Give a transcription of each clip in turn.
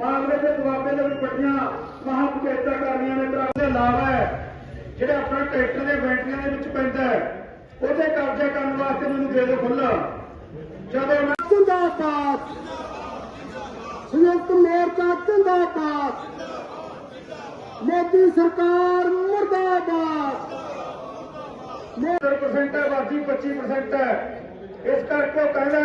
ਮਾਮਲੇ ਦੇ ਦੁਆਬੇ ਦੇ ਵਿੱਚ ਵੱਡੀਆਂ ਮਹਾਂ ਪੰਚਾਇਤਾਂ ਕਰਨੀਆਂ ਨੇ ਤਾਂ ਉਹਦੇ ਇਲਾਵਾ ਹੈ ਜਿਹੜਾ ਆਪਣਾ ਟਰੈਕਟਰ ਦੇ ਬੈਟਰੀਆਂ ਦੇ ਵਿੱਚ ਪੈਂਦਾ ਹੈ ਉਹਦੇ ਕਬਜ਼ਾ ਕਰਨ ਵਾਸਤੇ ਮੈਨੂੰ ਦੇ ਦਿਓ ਖੁੱਲਾ ਜਦੋਂ ਮੈਂ ਜਿੰਦਾਬਾਦ ਸੰਯੁਕਤ ਮੋਰਚਾ ਜਿੰਦਾਬਾਦ ਮੋਦੀ ਸਰਕਾਰ ਮੁਰਦਾਬਾਦ 70% ਹੈ ਬਾਕੀ 25% ਹੈ ਇਸ ਕਰਕੇ ਉਹ ਕਹਿੰਦਾ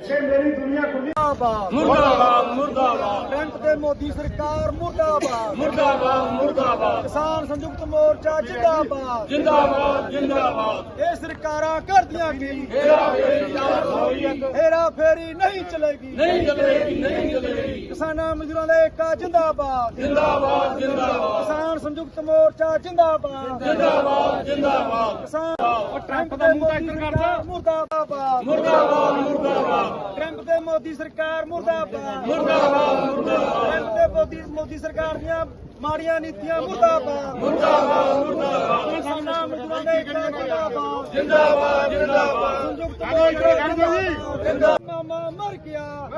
ਕਿ ਮੇਰੀ ਦੁਨੀਆ ਖੁੱਲੀ ਮੁਰਦਾਬਾਦ। ਮੁਰਦਾਬਾਦ ਮੁਰਦਾਬਾਦ। ਟਰੰਪ ਤੇ ਮੋਦੀ ਸਰਕਾਰ ਮੁਰਦਾਬਾਦ। ਮੁਰਦਾਬਾਦ ਮੁਰਦਾਬਾਦ। ਕਿਸਾਨ ਸੰਯੁਕਤ ਮੋਰਚਾ ਜਿੰਦਾਬਾਦ। ਜਿੰਦਾਬਾਦ ਜਿੰਦਾਬਾਦ। ਇਹ ਸਰਕਾਰਾਂ ਕਰਦੀਆਂ ਕੀ ਮੇਰਾ ਫੇਰੀ ਯਾਰ ਹੋਈ ਹੇਰਾ ਫੇਰੀ ਨਹੀਂ ਚਲੇਗੀ। ਨਹੀਂ ਚੱਲੇਗੀ ਨਹੀਂ ਚੱਲੇਗੀ। ਕਿਸਾਨਾਂ ਮਜ਼ਦੂਰਾਂ ਦਾ ਏਕਾ ਜਿੰਦਾਬਾਦ। ਜਿੰਦਾਬਾਦ ਜਿੰਦਾਬਾਦ। ਕਿਸਾਨ ਸੰਯੁਕਤ ਮੋਰਚਾ ਜਿੰਦਾਬਾਦ। ਜਿੰਦਾਬਾਦ ਜਿੰਦਾਬਾਦ। ਕਿਸਾਨ ਟਰੰਪ ਦਾ ਮੂੰਹ ਟੈਕਟਰ ਕਰਦਾ। ਮੁਰਦਾਬਾਦ। ਮੁਰਦਾਬਾਦ ਮੁਰਦਾਬਾਦ। ਮੋਦੀ ਸਰਕਾਰ ਮੁਰਦਾਬਾਦ। ਮੁਰਦਾਬਾਦ ਮੁਰਦਾਬਾਦ। ਤੇ ਮੋਦੀ ਮੋਦੀ ਸਰਕਾਰ ਦੀਆਂ ਮਾੜੀਆਂ ਨੀਤੀਆਂ ਮੁਰਦਾਬਾਦ। ਮੁਰਦਾਬਾਦ ਮੁਰਦਾਬਾਦ। ਕਿਸਾਨਾਂ ਮਜ਼ਦੂਰਾਂ ਦਾ ਏਕਾ ਜਿੰਦਾਬਾਦ ਜਿੰਦਾਬਾਦ ਜਿੰਦਾਬਾਦ। ਸੰਯੁਕਤ ਮੋਰਚਾ ਜਿੰਦਾਬਾਦ। ਮਾਮਾ ਮਰ ਗਿਆ।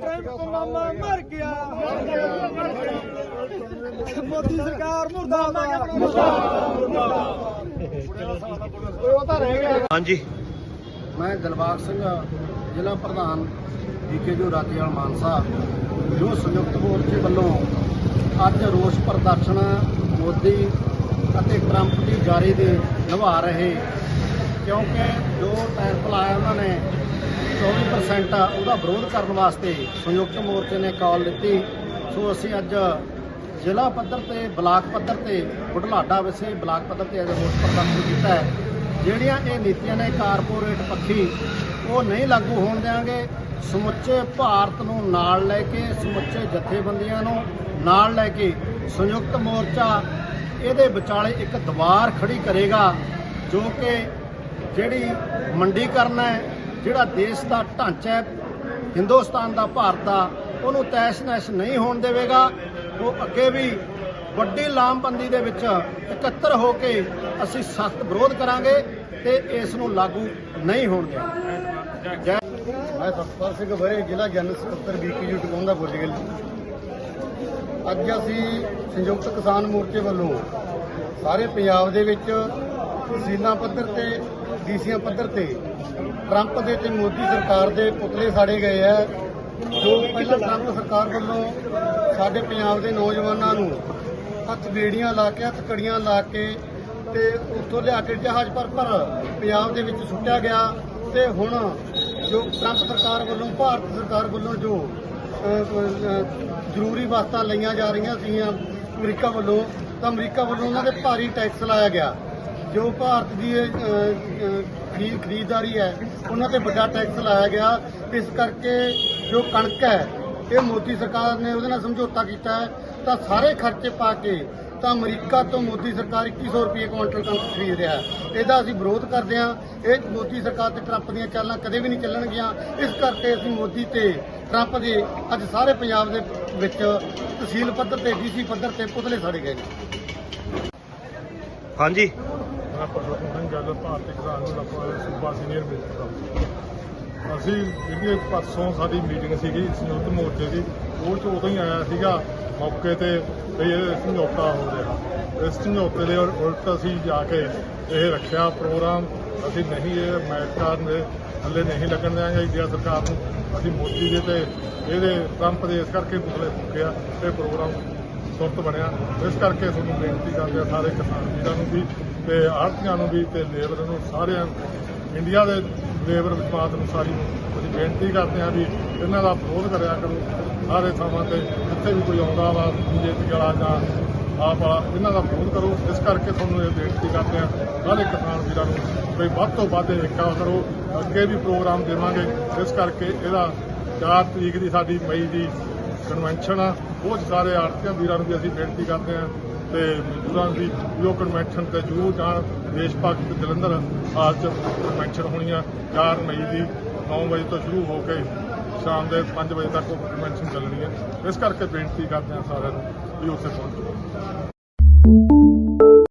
ਟਰੰਪ ਮਾਮਾ ਮਰ ਗਿਆ। ਮੋਦੀ ਸਰਕਾਰ ਮੁਰਦਾਬਾਦ। ਹਾਂਜੀ। ਮੈਂ ਦਿਲਬਾਗ ਸਿੰਘ, ਜ਼ਿਲ੍ਹਾ ਪ੍ਰਧਾਨ ਡੀਕੇ ਜੋ ਰਾਜੇਵਾਲ ਮਾਨਸਾ, ਜੋ ਸੰਯੁਕਤ ਮੋਰਚੇ ਵੱਲੋਂ ਅੱਜ ਰੋਸ ਪ੍ਰਦਰਸ਼ਨ ਮੋਦੀ ਅਤੇ ਟਰੰਪ ਦੀ ਜਾਰੀ ਦੇ ਨਿਭਾ ਰਹੇ। ਕਿਉਂਕਿ ਜੋ ਟੈਕਸ ਲਾਇਆ ਉਹਨਾਂ ਨੇ 24% ਉਹਦਾ ਵਿਰੋਧ ਕਰਨ ਵਾਸਤੇ ਸੰਯੁਕਤ ਮੋਰਚੇ ਨੇ ਕਾਲ ਦਿੱਤੀ। ਸੋ ਅਸੀਂ ਅੱਜ ਜ਼ਿਲ੍ਹਾ ਪੱਧਰ ਤੇ, ਬਲਾਕ ਪੱਧਰ ਤੇ, ਬੁਢਲਾਡਾ ਵਿਸੇ ਬਲਾਕ ਪੱਧਰ ਤੇ ਅੱਜ ਰੋਸ ਪ੍ਰਦਰਸ਼ਨ ਕੀਤਾ ਹੈ। ਜਿਹੜੀਆਂ ਇਹ ਨੀਤੀਆਂ ਨੇ ਕਾਰਪੋਰੇਟ ਪੱਖੀ, ਉਹ ਨਹੀਂ ਲਾਗੂ ਹੋਣ ਦੇਵਾਂਗੇ ਸਮੁੱਚੇ ਭਾਰਤ ਨੂੰ ਨਾਲ ਲੈ ਕੇ, ਸਮੁੱਚੇ ਜਥੇਬੰਦੀਆਂ ਨੂੰ ਨਾਲ ਲੈ ਕੇ ਸੰਯੁਕਤ ਮੋਰਚਾ ਇਹਦੇ ਵਿਚਾਲੇ ਇੱਕ ਦੀਵਾਰ ਖੜੀ ਕਰੇਗਾ, ਜੋ ਕਿ ਜਿਹੜੀ ਮੰਡੀਕਰਨ ਹੈ, ਜਿਹੜਾ ਦੇਸ਼ ਦਾ ਢਾਂਚਾ ਹੈ, ਹਿੰਦੁਸਤਾਨ ਦਾ ਭਾਰਤ ਦਾ, ਉਹਨੂੰ ਤੈਸ਼-ਨੈਸ਼ ਨਹੀਂ ਹੋਣ ਦੇਵੇਗਾ। ਉਹ ਅੱਗੇ ਵੀ ਵੱਡੀ ਲਾਮਬੰਦੀ ਦੇ ਵਿੱਚ ਇਕੱਤਰ ਹੋ ਕੇ ਅਸੀਂ ਸਖਤ ਵਿਰੋਧ ਕਰਾਂਗੇ ਤੇ ਇਸ ਨੂੰ ਲਾਗੂ ਨਹੀਂ ਹੋਣ ਦੇਵਾਂਗੇ ਜੈ ਮੈਂ ਸਤਪਾਲ ਸਿੰਘ ਬਰੇ, ਜ਼ਿਲ੍ਹਾ ਜਨਰਲ ਸਕੱਤਰ ਬੀਕੇਯੂ ਟਿਕਾਉਂਦਾ ਬੋਲ ਗਿਆ ਅੱਜ ਅਸੀਂ ਸੰਯੁਕਤ ਕਿਸਾਨ ਮੋਰਚੇ ਵੱਲੋਂ ਸਾਰੇ ਪੰਜਾਬ ਦੇ ਵਿੱਚ ਤਹਿਸੀਲਾਂ ਪੱਧਰ ਤੇ, ਡੀਸੀਆਂ ਪੱਧਰ ਤੇ ਟਰੰਪ ਦੇ ਤੇ ਮੋਦੀ ਸਰਕਾਰ ਦੇ ਪੁਤਲੇ ਸਾੜੇ ਗਏ ਆ ਜੋ ਪਹਿਲਾਂ ਟਰੰਪ ਸਰਕਾਰ ਵੱਲੋਂ ਸਾਡੇ ਪੰਜਾਬ ਦੇ ਨੌਜਵਾਨਾਂ ਨੂੰ ਹੱਥ ਬੇੜੀਆਂ ਲਾ ਕੇ, ਹੱਥ ਕੜੀਆਂ ਲਾ ਕੇ ਤੇ ਉੱਥੋਂ ਲਿਆ ਕੇ ਜਹਾਜ਼ ਪਰ ਭਰ ਪੰਜਾਬ ਦੇ ਵਿੱਚ ਸੁੱਟਿਆ ਗਿਆ ਤੇ ਹੁਣ ਜੋ ਟਰੰਪ ਸਰਕਾਰ ਵੱਲੋਂ, ਭਾਰਤ ਸਰਕਾਰ ਵੱਲੋਂ ਜੋ ਜ਼ਰੂਰੀ ਵਸਤਾਂ ਲਈਆਂ ਜਾ ਰਹੀਆਂ ਸੀਗੀਆਂ ਅਮਰੀਕਾ ਵੱਲੋਂ, ਤਾਂ ਅਮਰੀਕਾ ਵੱਲੋਂ ਉਹਨਾਂ ਦੇ ਭਾਰੀ ਟੈਕਸ ਲਾਇਆ ਗਿਆ। ਜੋ ਭਾਰਤ ਦੀ ਖਰੀਦ, ਖਰੀਦਦਾਰੀ ਹੈ, ਉਹਨਾਂ ਤੇ ਵੱਡਾ ਟੈਕਸ ਲਾਇਆ ਗਿਆ। ਇਸ ਕਰਕੇ ਜੋ ਕਣਕ ਹੈ, ਇਹ ਮੋਦੀ ਸਰਕਾਰ ਨੇ ਉਹਦੇ ਨਾਲ ਸਮਝੌਤਾ ਕੀਤਾ ਹੈ। ਤਾਂ ਸਾਰੇ ਖਰਚੇ ਪਾ ਕੇ ਤਾਂ ਅਮਰੀਕਾ ਤੋਂ ਮੋਦੀ ਸਰਕਾਰ 2100 ਰੁਪਏ ਕੁਇੰਟਲ ਕਣਕ ਖਰੀਦ ਰਿਹਾ ਹੈ। ਇਹਦਾ ਅਸੀਂ ਵਿਰੋਧ ਕਰਦੇ ਹਾਂ। ਇਹ ਮੋਦੀ ਸਰਕਾਰ ਤੇ ਟਰੰਪ ਦੀਆਂ ਚਾਲਾਂ ਕਦੇ ਵੀ ਨਹੀਂ ਚੱਲਣਗੀਆਂ। ਇਸ ਕਰਕੇ ਅਸੀਂ ਮੋਦੀ ਤੇ ਟਰੰਪ ਦੇ ਅੱਜ ਸਾਰੇ ਪੰਜਾਬ ਦੇ ਵਿੱਚ ਤਹਿਸੀਲ ਪੱਧਰ ਤੇ ਡੀਸੀ ਪੱਧਰ ਤੇ ਪੁਤਲੇ ਸਾੜੇ ਗਏ ਨੇ। ਹਾਂਜੀ। ਮੈਂ ਸਿੰਘ ਗੱਲ ਭਾਰਤੀ ਕਿਸਾਨ ਨੂੰ ਸੂਬਾ ਸੀਨੀਅਰ ਅਸੀਂ ਜਿਹੜੀ ਪਰਸੋਂ ਸਾਡੀ ਮੀਟਿੰਗ ਸੀਗੀ ਸੰਯੁਕਤ ਮੋਰਚੇ ਦੀ ਸਕੂਲ ਚ ਉਦੋਂ ਹੀ ਆਇਆ ਸੀਗਾ, ਮੌਕੇ ਤੇ ਵੀ ਇਹ ਸਮਝੌਤਾ ਹੋ ਰਿਹਾ। ਇਸ ਸਮਝੌਤੇ ਦੇ ਉਲਟ ਅਸੀਂ ਜਾ ਕੇ ਇਹ ਰੱਖਿਆ ਪ੍ਰੋਗਰਾਮ। ਅਸੀਂ ਨਹੀਂ ਇਹ ਅਮਰੀਕਾ ਦੇ ਥੱਲੇ ਨਹੀਂ ਲੱਗਣ ਦਿਆਂਗੇ। ਇੰਡੀਆ ਸਰਕਾਰ ਨੂੰ ਅਸੀਂ ਮੋਦੀ ਦੇ ਤੇ ਇਹਦੇ ਟਰੰਪ ਦੇ ਇਸ ਕਰਕੇ ਪੁਤਲੇ ਫੂਕਿਆ, ਇਹ ਪ੍ਰੋਗਰਾਮ ਸੁਰਤ ਬਣਿਆ। ਇਸ ਕਰਕੇ ਤੁਹਾਨੂੰ ਬੇਨਤੀ ਕਰਦੇ ਆ ਸਾਰੇ ਕਿਸਾਨ ਵੀਰਾਂ ਨੂੰ ਵੀ ਤੇ ਆੜ੍ਹਤੀਆਂ ਨੂੰ ਵੀ ਤੇ ਲੇਬਰ ਨੂੰ ਸਾਰਿਆਂ ਇੰਡੀਆ ਦੇ ਲੇਬਰ ਵਿਭਾਗ ਨੂੰ ਸਾਰੀ ਬੇਨਤੀ ਕਰਦੇ ਹਾਂ ਵੀ ਇਹਨਾਂ ਦਾ ਵਿਰੋਧ ਕਰਿਆ ਕਰੋ। ਸਾਰੇ ਥਾਵਾਂ ਤੇ ਜਿੱਥੇ ਵੀ ਕੋਈ ਆਉਂਦਾ ਵਾ ਬੀਜੇਪੀ ਵਾਲਾ ਜਾਂ ਆਪ ਵਾਲਾ, ਇਹਨਾਂ ਦਾ ਵਿਰੋਧ ਕਰੋ। ਇਸ ਕਰਕੇ ਤੁਹਾਨੂੰ ਇਹ ਬੇਨਤੀ ਕਰਦੇ ਹਾਂ ਸਾਰੇ ਕਿਸਾਨ ਵੀਰਾਂ ਨੂੰ ਵੀ ਵੱਧ ਤੋਂ ਵੱਧ ਏਕਾ ਕਰੋ। ਅੱਗੇ ਵੀ ਪ੍ਰੋਗਰਾਮ ਦੇਵਾਂਗੇ। ਇਸ ਕਰਕੇ ਇਹਦਾ 4 ਤਰੀਕ ਦੀ ਸਾਡੀ ਮਈ ਦੀ ਕਨਵੈਨਸ਼ਨ ਆ। ਉਹ ਸਾਰੇ ਆੜਤੀਆਂ ਵੀਰਾਂ ਨੂੰ ਵੀ ਅਸੀਂ ਬੇਨਤੀ ਕਰਦੇ ਹਾਂ ਤੇ ਮਜ਼ਦੂਰਾਂ ਦੀ ਵੀ ਉਹ ਕਨਵੈਨਸ਼ਨ ਤੇ ਜ਼ਰੂਰ ਜਾਣ। ਦੇਸ਼ ਭਗਤ ਜਲੰਧਰ ਹਾਲ ਚ ਕਨਵੈਨਸ਼ਨ ਹੋਣੀ ਆ 4 ਮਈ ਦੀ। 9 ਵਜੇ ਤੋਂ ਸ਼ੁਰੂ ਹੋ ਕੇ ਸ਼ਾਮ ਦੇ 5 ਵਜੇ ਤੱਕ ਉਹ ਕਨਵੈਨਸ਼ਨ ਚੱਲਣੀ ਹੈ ਇਸ ਕਰਕੇ ਬੇਨਤੀ ਕਰਦੇ ਹਾਂ ਸਾਰਿਆਂ ਨੂੰ ਵੀ ਉੱਥੇ ਪਹੁੰਚੋ।